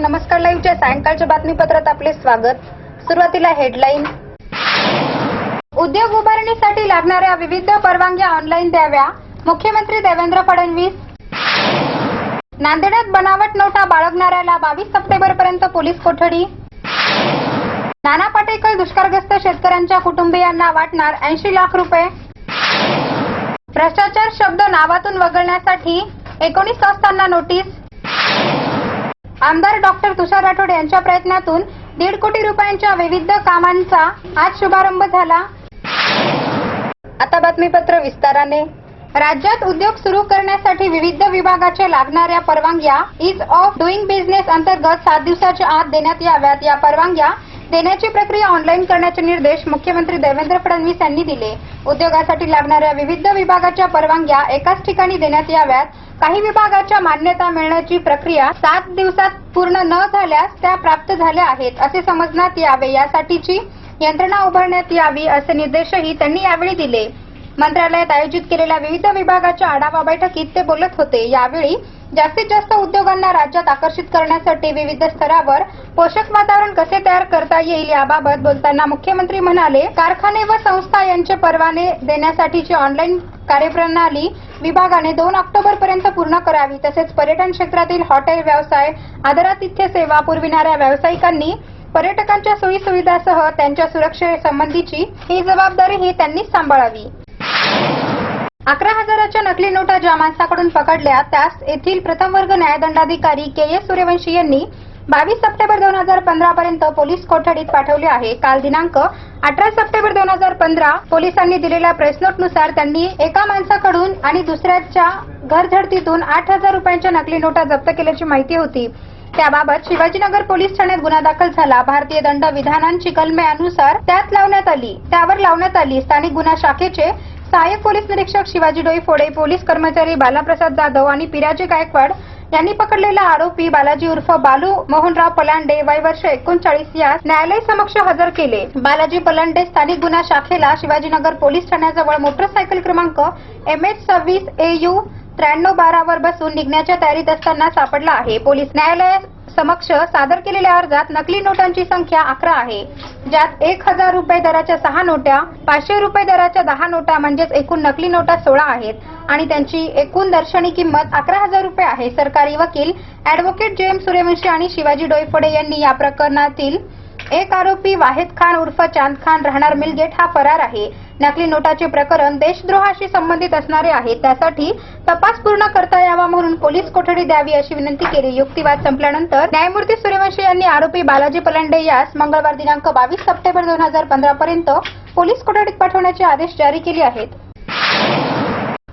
नमस्कार लाईव्हच्या सायंकाळच्या बातमीपत्रात आपले स्वागत. सुरुवातीला हेडलाईन उद्योग उभारणीसाठी लागणाऱ्या विविध परवानग्या ऑनलाईन द्याव्या. मुख्यमंत्री देवेंद्र फडणवीस. नांदेडात बनावट नोटा बाळगणाऱ्याला बावीस सप्टेंबर पर्यंत पोलीस कोठडी. नाना पाटेकर दुष्काळग्रस्त शेतकऱ्यांच्या कुटुंबियांना वाटणार ऐंशी लाख रुपये. भ्रष्टाचार शब्द नावातून वगळण्यासाठी एकोणीस संस्थांना नोटीस आमदार डॉक्टर तुषार राठोड यांच्या प्रयत्नातून दीड कोटी रुपयांच्या विविध कामांचा आज शुभारंभ झाला. आता बातमीपत्र विस्ताराने. राज्यात उद्योग सुरू करण्यासाठी विविध विभागाच्या लागणाऱ्या परवानग्या इज ऑफ डुईंग बिझनेस अंतर्गत सात दिवसाच्या आत देण्यात याव्यात. या परवानग्या देण्याची प्रक्रिया ऑनलाईन करण्याचे निर्देश मुख्यमंत्री देवेंद्र फडणवीस यांनी दिले. उद्योगासाठी लागणाऱ्या विविध विभागाच्या परवानग्या एकाच ठिकाणी देण्यात याव्यात. काही विभागाच्या मान्यता मिळण्याची प्रक्रिया सात दिवसात पूर्ण न झाल्यास त्या प्राप्त झाल्या आहेत असे समजण्यात यावे. यासाठीची यंत्रणा उभारण्यात यावी असे निर्देशही त्यांनी यावेळी दिले. मंत्रालयात आयोजित केलेल्या विविध विभागाच्या आढावा बैठकीत ते बोलत होते. यावेळी जास्तीत जास्त उद्योगांना राज्यात आकर्षित करण्यासाठी विविध स्तरावर पोषक वातावरण कसे तयार करता येईल याबाबत बोलताना मुख्यमंत्री म्हणाले कारखाने व संस्था यांचे परवाने देण्यासाठीची ऑनलाईन कार्यप्रणाली विभागाने दोन ऑक्टोबर पर्यंत पूर्ण करावी. तसेच पर्यटन क्षेत्रातील हॉटेल व्यवसाय आदरातिथ्य सेवा पुरविणाऱ्या व्यावसायिकांनी पर्यटकांच्या सोयी सुविधासह त्यांच्या सुरक्षेसंबंधीची ही जबाबदारीही त्यांनीच सांभाळावी. अकरा हजाराच्या नकली नोटा ज्या माणसाकडून पकडल्या त्यास येथील प्रथम वर्ग न्यायदंडाधिकारी के एस सूर्यवंशी यांनी बावीस सप्टेंबर दोन हजार पंधरा पर्यंत पोलीस कोठडीत पाठवले आहे. काल दिनांक अठरा सप्टेंबर दोन हजार पंधरा पोलिसांनी दिलेल्या प्रेसनोटनुसार त्यांनी एका माणसाकडून आणि दुसऱ्याच्या घरझडतीतून आठ हजार रुपयांच्या नकली नोटा जप्त केल्याची माहिती होती. त्याबाबत शिवाजीनगर पोलीस ठाण्यात गुन्हा दाखल झाला. भारतीय दंड विधानांची कलमे अनुसार त्यात लावण्यात आली. त्यावर लावण्यात आली. स्थानिक गुन्हा शाखेचे सहाय्यक पोलीस निरीक्षक शिवाजी डोईफोडे पोलीस कर्मचारी बालाप्रसाद जाधव आणि पिराजी गायकवाड यांनी पकडलेला आरोपी बालाजी उर्फ बालू मोहनराव पलांडे वय वर्ष एकोणचाळीस यास न्यायालय समक्ष हजर केले. बालाजी पलांडे स्थानिक गुन्हा शाखेला शिवाजीनगर पोलीस ठाण्याजवळ मोटरसायकल क्रमांक एम एच सव्वीस ए यू त्र्याण्णव बारावर बसून निघण्याच्या तयारीत असताना सापडला आहे. पोलीस न्यायालयात समक्ष सादर केलेल्या अर्जात नकली नोटांची संख्या अकरा आहे. ज्यात एक हजार रुपये दराच्या सहा नोटा पाचशे रुपये दराच्या दहा नोटा म्हणजेच एकूण नकली नोटा सोळा आहेत. आणि त्यांची एकूण दर्शनी किंमत अकरा हजार रुपये आहे. सरकारी वकील अॅडव्होकेट जे एम सूर्यवंशी आणि शिवाजी डोईफोडे यांनी या प्रकरणातील एक आरोपी वाहिद खान उर्फ चांद खान राहणार मिलगेट हा फरार आहे. नकली नोटाचे प्रकरण देशद्रोहाशी संबंधित असणारे आहे. त्यासाठी तपास पूर्ण करता यावा म्हणून पोलीस कोठडी द्यावी अशी विनंती केली. युक्तिवाद संपल्यानंतर न्यायमूर्ती सूर्यवंशी यांनी आरोपी बालाजी पलंडे यास मंगळवार दिनांक बावीस सप्टेंबर दोन हजार पंधरा पर्यंत पोलीस कोठडीत पाठवण्याचे आदेश जारी केले आहेत.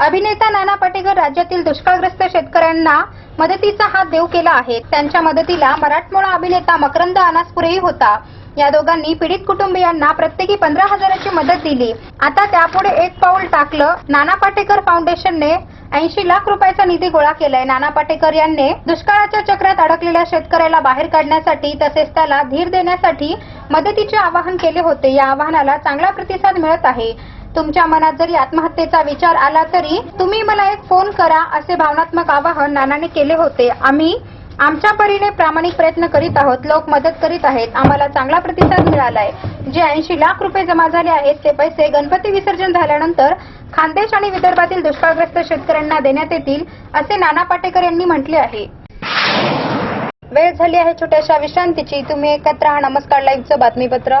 अभिनेता नाना पाटेकर राज्यातील दुष्काळग्रस्त शेतकऱ्यांना मदतीचा हात देऊ केला आहे. त्यांच्या मदतीला मराठमोळा अभिनेता मकरंद अनासपुरेही होता. या दोघांनी पीडित कुटुंबियांना प्रत्येकी पंधरा हजाराची मदत दिली. आता त्यापुढे एक पाऊल टाकलं नाना पाटेकर फाउंडेशनने ऐंशी लाख रुपयाचा निधी गोळा केलाय. नाना पाटेकर यांनी दुष्काळाच्या चक्रात अडकलेल्या शेतकऱ्याला बाहेर काढण्यासाठी तसेच त्याला धीर देण्यासाठी मदतीचे आवाहन केले होते. या आवाहनाला चांगला प्रतिसाद मिळत आहे. तुमच्या मनात जरी आत्महत्येचा विचार आला तरी तुम्ही मला एक फोन करा असे भावनात्मक आवाहन नानाने केले होते. आम्ही आमच्या परीने प्रामाणिक प्रयत्न करीत आहोत. लोक मदत करीत आहेत. आम्हाला चांगला प्रतिसाद मिळालाय. जे ऐंशी लाख रुपये जमा झाले आहेत ते पैसे गणपती विसर्जन झाल्यानंतर खानदेश आणि विदर्भातील दुष्काळग्रस्त शेतकऱ्यांना देण्यात येतील असे नाना पाटेकर यांनी म्हटले आहे. वेळ झाली आहे छोट्याशा विश्रांतीची. तुम्ही एकत्र राहा नमस्कार. लाईव्हचं बातमीपत्र.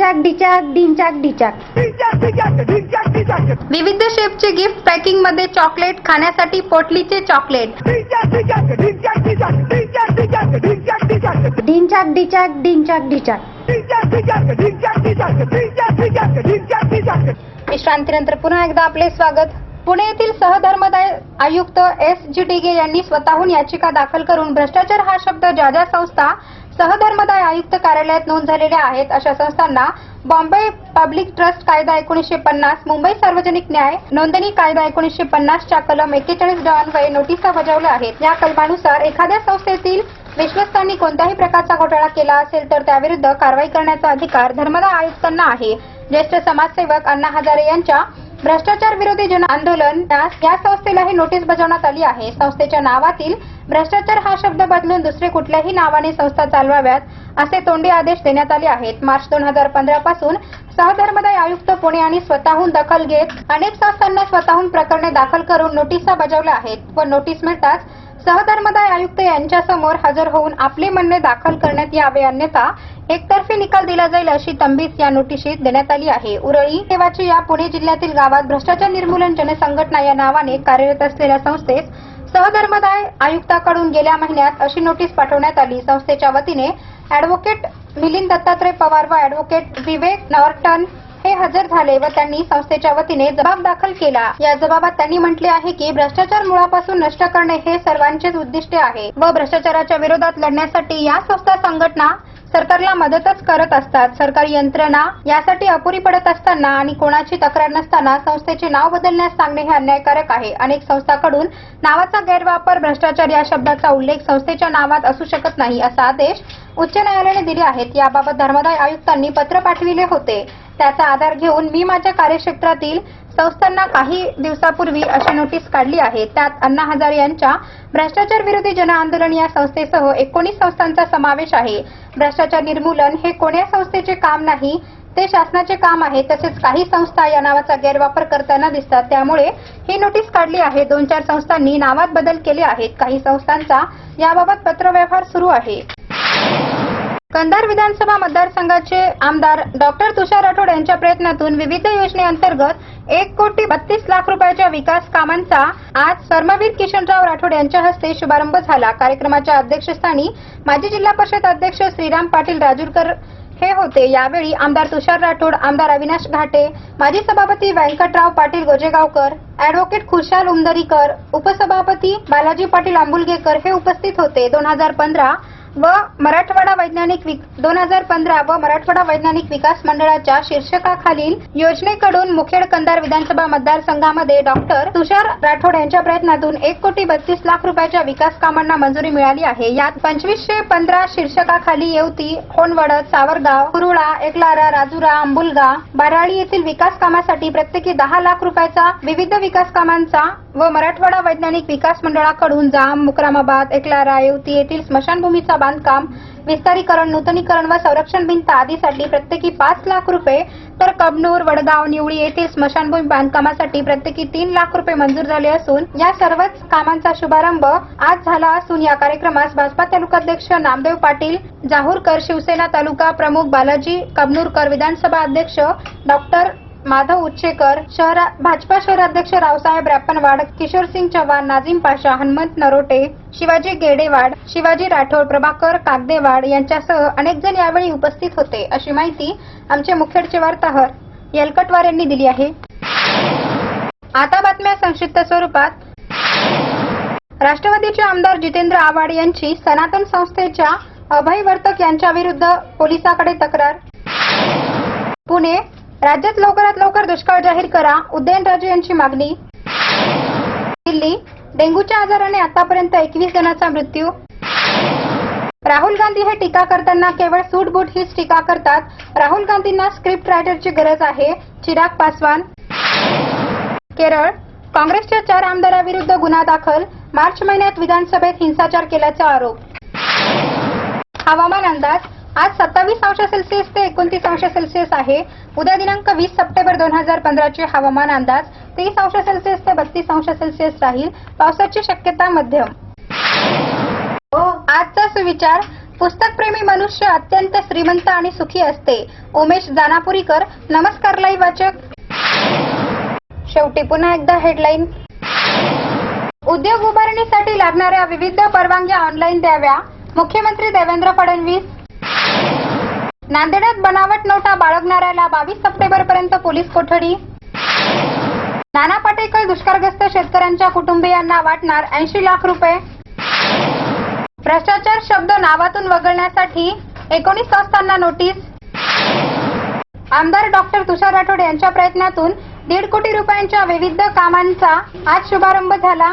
डिंचाक डिचाक डिंचाक डिचाक विविध शेपचे गिफ्ट पॅकिंगमध्ये चॉकलेट खाण्यासाठी पोटलीचे चॉकलेट डिंचाक डिचाक डिंचाक डिचाक विश्रांतीनंतर पुन्हा एकदा आपले स्वागत पुणे येथील सहधर्मदाय आयुक्त एस जी डिगे यांनी स्वतःहून याचिका दाखल करून भ्रष्टाचार हा शब्द ज्या ज्या संस्था सहधर्मदाय आयुक्त कार्यालयात नोंद झालेल्या आहेत अशा संस्थांना बॉम्बे पब्लिक ट्रस्ट कायदा एकोणीसशे पन्नास मुंबई सार्वजनिक न्याय नोंदणी कायदा एकोणीसशे पन्नासच्या कलम एक्केचाळीस ड नोटीसा नोटिसा बजावल्या आहेत. या कलमानुसार एखाद्या संस्थेतील विश्वस्तांनी कोणत्याही प्रकारचा घोटाळा केला असेल तर त्याविरुद्ध कारवाई करण्याचा अधिकार धर्मदाय आयुक्तांना आहे. ज्येष्ठ समाजसेवक अण्णा हजारे यांच्या भ्रष्टाचार विरोधी जन आंदोलन या या संस्थेलाही नोटीस बजावण्यात आली आहे. संस्थेच्या नावातील भ्रष्टाचार हा शब्द बदलून दुसरे कुठल्याही नावाने संस्था चालवाव्यात असे तोंडी आदेश देण्यात आले आहेत. मार्च दोन हजार पंधरा पासून सहधर्मदाय आयुक्त पुणे आणि स्वतःहून दखल घेत अनेक संस्थांना स्वतःहून प्रकरणे दाखल करून नोटिसा बजावल्या आहेत व नोटीस मिळताच सहधर्मदाय आयुक्त यांच्यासमोर हजर होऊन आपले म्हणणे दाखल करण्यात यावे अन्यथा एकतर्फी निकाल दिला जाईल अशी तंबीस या नोटिशीत देण्यात आली आहे. उरळी सेवाची या पुणे जिल्ह्यातील गावात भ्रष्टाचार निर्मूलन जनसंघटना या नावाने कार्यरत असलेल्या संस्थेस सहधर्मदाय आयुक्ताकडून गेल्या महिन्यात अशी नोटीस पाठवण्यात आली. संस्थेच्या वतीने अॅडव्होकेट मिलिंद दत्तात्रय पवार व अॅडव्होकेट विवेक नॉर्टन हे हजर झाले व त्यांनी संस्थेच्या वतीने जबाब दाखल केला. या जबाबात त्यांनी म्हटले आहे की भ्रष्टाचार मुळापासून नष्ट करणे हे सर्वांचेच उद्दिष्ट आहे व भ्रष्टाचाराच्या विरोधात लढण्यासाठी या संस्था संघटना सरकारला मदतच करत असतात. सरकारी यंत्रणा यासाठी अपुरी पडत असताना आणि कोणाची तक्रार नसताना संस्थेचे नाव बदलण्यास सांगणे हे अन्यायकारक आहे. अनेक संस्थांकडून नावाचा गैरवापर भ्रष्टाचार या शब्दाचा उल्लेख संस्थेच्या नावात असू शकत नाही असा आदेश उच्च न्यायालयाने दिले आहेत. याबाबत धर्मदाय आयुक्तांनी पत्र पाठविले होते. त्याचा आधार घेऊन मी माझ्या कार्यक्षेत्रातील संस्थांना काही दिवसापूर्वी अशी नोटीस काढली आहे. त्यात अण्णा हजारे यांच्या भ्रष्टाचार विरोधी जन आंदोलन या संस्थेसह एकोणीस संस्थांचा समावेश आहे. भ्रष्टाचार निर्मूलन हे कोण्या संस्थेचे काम नाही ते शासनाचे काम आहे तसेच काही संस्था या नावाचा गैरवापर करताना दिसतात. त्यामुळे ही नोटीस काढली आहे. दोन चार संस्थांनी नावात बदल केले आहेत. काही संस्थांचा याबाबत पत्रव्यवहार सुरू आहे. कंधार विधानसभा मतदारसंघाचे आमदार डॉक्टर तुषार राठोड यांच्या प्रयत्नातून विविध योजनेअंतर्गत एक कोटी बत्तीस लाख रुपयाच्या विकास कामांचा आज सर्मवीर किशनराव राठोड यांच्या हस्ते शुभारंभ झाला. कार्यक्रमाच्या अध्यक्षस्थानी माजी जिल्हा परिषद अध्यक्ष श्रीराम पाटील राजूरकर हे होते. यावेळी आमदार तुषार राठोड आमदार अविनाश घाटे माजी सभापती व्यंकटराव पाटील गोजेगावकर ॲडव्होकेट खुशाल उमदरीकर उपसभापती बालाजी पाटील आंबुलगेकर हे उपस्थित होते. दोन हजार पंधरा व मराठवाडा वैज्ञानिक दोन हजार पंधरा व मराठवाडा वैज्ञानिक विकास मंडळाच्या शीर्षकाखालील योजनेकडून मुखेड कंदार विधानसभा मतदारसंघामध्ये डॉक्टर तुषार राठोड यांच्या प्रयत्नातून एक कोटी बत्तीस लाख रुपयाच्या विकास कामांना मंजुरी मिळाली आहे. यात पंचवीसशे पंधरा शीर्षकाखाली येवती होनवडत सावरगाव कुरुळा एकलारा राजुरा अंबुलगा बाराळी येथील विकास कामासाठी प्रत्येकी दहा लाख रुपयाचा विविध विकास कामांचा व मराठवाडा वैज्ञानिक विकास मंडळाकडून जाम मुक्रामाबाद एकलारा येवती येथील स्मशानभूमीचा बांधकाम विस्तारीकरण नूतनीकरण व संरक्षण भिंत आदीसाठी प्रत्येकी पाच लाख रुपये. तर कबनूर वडगाव निवळी येथील स्मशानभूमी बांधकामासाठी प्रत्येकी तीन लाख रुपये मंजूर झाले असून या सर्वच कामांचा शुभारंभ आज झाला असून या कार्यक्रमास भाजपा तालुकाध्यक्ष नामदेव पाटील जाहूरकर शिवसेना तालुका प्रमुख बालाजी कबनूरकर विधानसभा अध्यक्ष डॉक्टर माधव उच्चेकर शहरा भाजपा शहराध्यक्ष रावसाहेब रापनवाड किशोर सिंग चव्हाण नाझीम पाशा हनुमंत नरोटे शिवाजी गेडेवाड शिवाजी राठोड प्रभाकर कागदेवाड यांच्यासह अनेक जण यावेळी उपस्थित होते. अशी माहिती आमचे मुखेडचे वार्ताहर यलकटवार यांनी दिली आहे. आता बातम्या संक्षिप्त स्वरूपात. राष्ट्रवादीचे आमदार जितेंद्र आव्हाड यांची सनातन संस्थेच्या अभय वर्तक यांच्या विरुद्ध पोलिसाकडे तक्रार. पुणे राज्यात लवकरात लवकर दुष्काळ जाहीर करा. उदयनराजे यांची मागणी. दिल्ली. डेंग्यूच्या आजाराने आतापर्यंत एकवीस जणांचा मृत्यू. राहुल गांधी हे टीका करताना केवळ सूटबूट हीच टीका करतात. राहुल गांधींना स्क्रिप्ट रायटरची गरज आहे. चिराग पासवान. केरळ. काँग्रेसच्या चार आमदाराविरुद्ध गुन्हा दाखल. मार्च महिन्यात विधानसभेत हिंसाचार केल्याचा आरोप. हवामान अंदाज. आज सत्तावीस अंश सेल्सिअस ते एकोणतीस अंश सेल्सिअस आहे. उद्या दिनांक वीस सप्टेंबर दोन हजार पंधराचे हवामान अंदाज तेवीस अंश सेल्सिअस ते बत्तीस अंश सेल्सिअस राहील. पावसाची शक्यता मध्यम. हो, आजचा सुविचार पुस्तकप्रेमी मनुष्य अत्यंत श्रीमंत आणि सुखी असते. उमेश जानापुरीकर नमस्कार लाई वाचक. शेवटी पुन्हा एकदा हेडलाईन. उद्योग उभारणीसाठी लागणाऱ्या विविध परवानग्या ऑनलाईन द्याव्या. मुख्यमंत्री देवेंद्र फडणवीस. नांदेडात बनावट नोटा बाळगणाऱ्याला बावीस सप्टेंबर पर्यंत पोलीस कोठडी. नाना पाटेकर दुष्काळग्रस्त शेतकऱ्यांच्या कुटुंबियांना वाटणार ऐंशी लाख रुपये. भ्रष्टाचार शब्द नावातून वगळण्यासाठी एकोणीस संस्थांना नोटीस. आमदार डॉक्टर तुषार राठोड यांच्या प्रयत्नातून दीड कोटी रुपयांच्या विविध कामांचा आज शुभारंभ झाला.